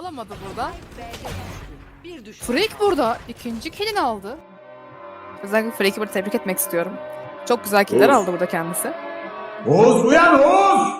Alamadı burada. Bir düşman. Freak burada. ikinci killini aldı. Özellikle Freak'i burada tebrik etmek istiyorum. Çok güzel killer aldı burada kendisi. Oğuz uyan Oğuz!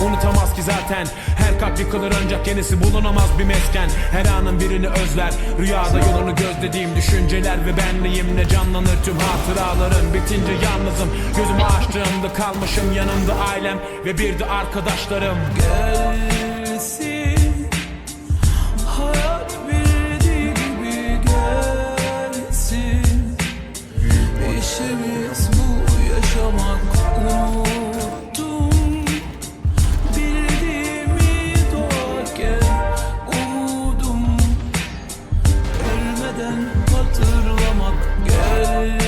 Unutamaz ki zaten. Her kalp yıkılır ancak yenisi bulunamaz bir mesken. Her anın birini özler. Rüyada yolunu gözlediğim düşünceler ve benliğimle canlanır tüm hatıralarım? Bitince yalnızım. Gözümü açtığımda kalmışım. Yanımda ailem Ve bir de arkadaşlarım. Gelsin. Şimdi Neden hatırlamak gel